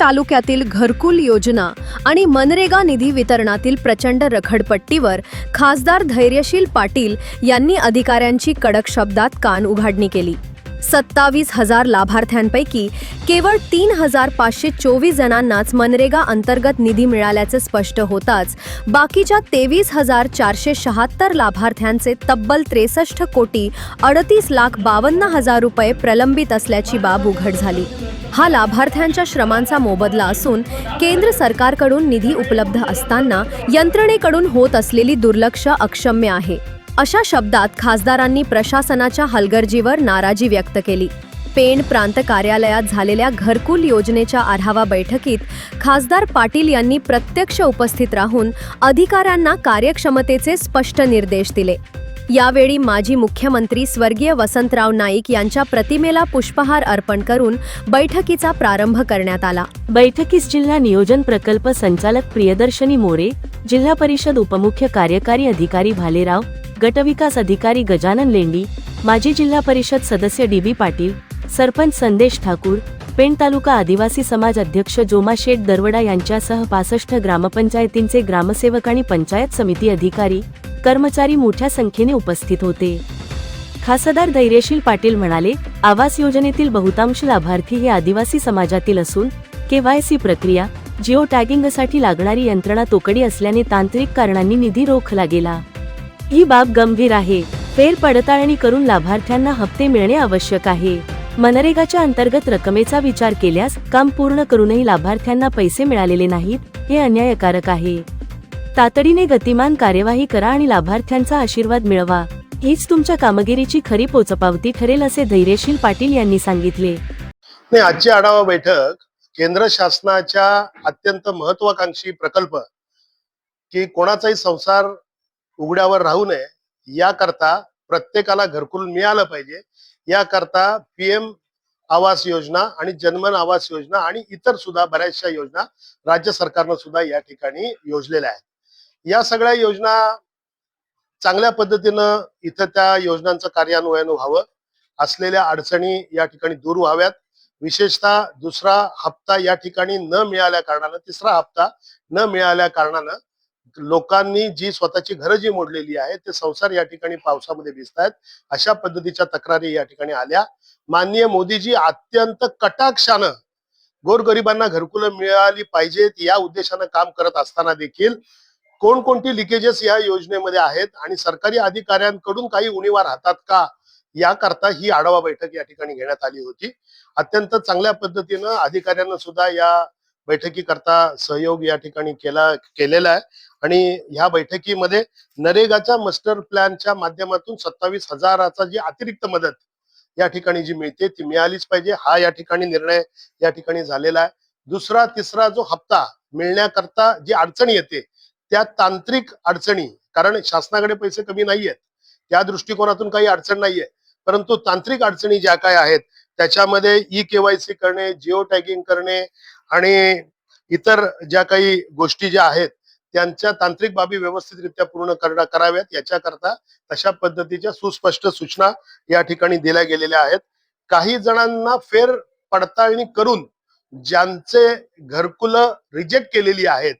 तालुक्यातील घरकुल योजना आणि मनरेगा निधी वितरणातील प्रचंड रखडपट्टीवर खासदार धैर्यशील पाटील यांनी अधिकाऱ्यांची कडक शब्दात कान उघाडणी केली. सत्तावीस हजार लाभार्थ्यांपैकी केवळ तीन हजार पाचशे चोवीस जणांनाच मनरेगा अंतर्गत निधी मिळाल्याचे स्पष्ट होताच बाकीच्या तेवीस हजार चारशे शहात्तर लाभार्थ्यांचे तब्बल त्रेसष्ट कोटी अडतीस लाख बावन्न हजार रुपये प्रलंबित असल्याची बाब उघड झाली. हा लाभार्थ्यांच्या श्रमांचा मोबदला असून केंद्र सरकारकडून निधी उपलब्ध असताना यंत्रणेकडून होत असलेली दुर्लक्ष अक्षम्य आहे. अशा शब्दात खासदारांनी प्रशासनाच्या हलगर्जीवर नाराजी व्यक्त केली. पेण प्रांत कार्यालयात झालेल्या घरकुल योजनेच्या आढावा बैठकीत खासदार पाटील यांनी प्रत्यक्ष उपस्थित राहून अधिकाऱ्यांना कार्यक्षमतेचे स्पष्ट निर्देश दिले. यावेळी माजी मुख्यमंत्री स्वर्गीय वसंतराव नाईक यांच्या प्रतिमेला पुष्पहार अर्पण करून बैठकीचा प्रारंभ करण्यात आला. बैठकीस जिल्हा नियोजन प्रकल्प संचालक प्रियदर्शनी मोरे जिल्हा परिषद उपमुख्य कार्यकारी अधिकारी भालेराव गटविकास अधिकारी गजानन लेंडी माजी जिल्हा परिषद सदस्य डी बी पाटील सरपंच संदेश ठाकूर पेण तालुका आदिवासी समाज अध्यक्ष जोमा शेठ दरवडा यांच्यासह पासष्ट ग्रामपंचायतींचे ग्रामसेवक आणि पंचायत समिती अधिकारी कर्मचारी मोठ्या संख्येने उपस्थित होते. खासदार धैर्यशील पाटील म्हणाले आवास योजनेतील बहुतांश लाभार्थी हे आदिवासी समाजातील असून केवायसी प्रक्रिया जिओ टॅगिंगसाठी लागणारी यंत्रणा तोकडी असल्याने तांत्रिक कारणांनी निधी रोखला गेला. ही बाब गंभीर आहे. फेर पडताळणी करून लाभार्थ्यांना हप्ते मिळणे आवश्यक आहे. मनरेगाच्या अंतर्गत रकमेचा विचार केल्यास काम पूर्ण करूनही लाभार्थ्यांना पैसे मिळालेले नाहीत हे अन्यायकारक आहे. तातडीने गतिमान कार्यवाही करा आणि लाभार्थ्यांचा आशीर्वाद मिळवा. हीच तुमच्या कामगिरीची खरी पोचपावती ठरेल असे धैर्यशील पाटील यांनी सांगितले. नाही आजची आढावा बैठक केंद्र शासनाच्या अत्यंत महत्वाकांक्षी प्रकल्प की कोणाचाही संसार उघड्यावर राहू नये. याकरता प्रत्येकाला घरकुल मिळालं पाहिजे. याकरता पीएम आवास योजना आणि जनमन आवास योजना आणि इतर सुद्धा बऱ्याचशा योजना राज्य सरकारनं सुद्धा या ठिकाणी योजलेल्या आहेत. या सगळ्या योजना चांगल्या पद्धतीनं इथं त्या योजनांचं कार्यान्वयन व्हावं. असलेल्या अडचणी या ठिकाणी दूर व्हाव्यात. विशेषतः दुसरा हप्ता या ठिकाणी न मिळाल्या कारणानं तिसरा हप्ता न मिळाल्या कारणानं लोकांनी जी स्वतःची घरं जी मोडलेली आहे ते संसार या ठिकाणी पावसामध्ये भिजत अशा पद्धतीच्या तक्रारी या ठिकाणी आल्या. माननीय मोदीजी अत्यंत कटाक्षानं गोरगरिबांना घरकुलं मिळाली पाहिजेत या उद्देशानं काम करत असताना देखील कोणकोणती लिकेजेस या योजनेमध्ये आहेत आणि सरकारी अधिकाऱ्यांकडून काही उणीवा राहतात का? याकरता ही आढावा बैठक या ठिकाणी घेण्यात आली होती. अत्यंत चांगल्या पद्धतीनं अधिकाऱ्यांना सुद्धा या बैठकीकरता सहयोग या ठिकाणी केला केलेला आहे. आणि ह्या बैठकीमध्ये नरेगाच्या मास्टर प्लॅनच्या माध्यमातून सत्तावीस हजाराचा जी अतिरिक्त मदत या ठिकाणी जी मिळते ती मिळालीच पाहिजे. हा या ठिकाणी निर्णय या ठिकाणी झालेला आहे. दुसरा तिसरा जो हप्ता मिळण्याकरता जी अडचण येते त्या तांत्रिक अडचणी कारण शासनाकडे पैसे कमी नाहीयेत. त्या दृष्टिकोनातून काही अडचण नाहीये. परंतु तांत्रिक अडचणी ज्या काय आहेत त्याच्यामध्ये ई केवायसी करणे जिओ टॅगिंग करणे आणि इतर ज्या काही गोष्टी ज्या आहेत त्यांच्या तांत्रिक बाबी व्यवस्थितरित्या पूर्ण करणं कराव्यात. याच्याकरता तशा पद्धतीच्या सुस्पष्ट सूचना या ठिकाणी दिल्या गेलेल्या आहेत. काही जणांना फेर पडताळणी करून ज्यांचे घरकुल रिजेक्ट केलेली आहेत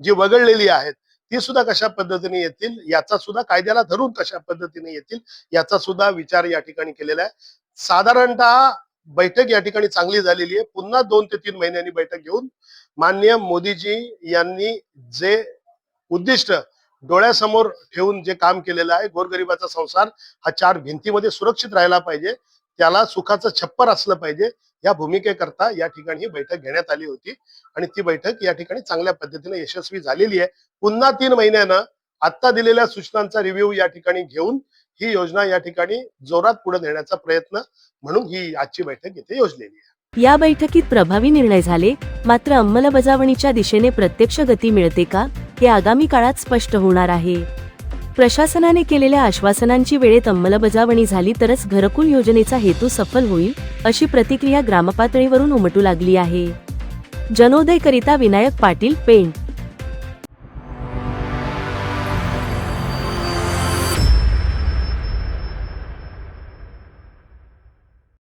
जी वगळलेली आहेत ती सुद्धा कशा पद्धतीने येतील? याचा सुद्धा कायद्याला धरून कशा पद्धतीने येतील? याचा सुद्धा विचार या ठिकाणी केलेला आहे. साधारणतः बैठक या ठिकाणी चांगली झालेली आहे. पुन्हा दोन ते तीन महिन्यांनी बैठक घेऊन मान्य मोदीजी यांनी जे उद्दिष्ट डोळ्यासमोर ठेवून जे काम केलेलं आहे गोरगरिबाचा संसार हा चार भिंतीमध्ये सुरक्षित राहिला पाहिजे. त्याला सुखाचं छप्पर असलं पाहिजे. या भूमिकेकरता या ठिकाणी ही बैठक घेण्यात आली होती. आणि ती बैठक या ठिकाणी चांगल्या पद्धतीने यशस्वी झालेली आहे. पुन्हा तीन महिन्यानं आत्ता दिलेल्या सूचनांचा रिव्ह्यू या ठिकाणी घेऊन ही योजना या ठिकाणी जोरात पुढे नेण्याचा प्रयत्न म्हणून ही आजची बैठक इथे योजलेली आहे. या बैठकीत प्रभावी निर्णय झाले. मात्र अंमलबजावणीच्या दिशेने प्रत्यक्ष गती मिळते का हे आगामी काळात स्पष्ट होणार आहे. प्रशासनाने केलेल्या आश्वासनांची वेळेत अंमलबजावणी झाली तरच घरकुल योजनेचा हेतू सफल होईल अशी प्रतिक्रिया ग्रामपातळीवरून उमटू लागली आहे. जनोदय करिता विनायक पाटील पेंट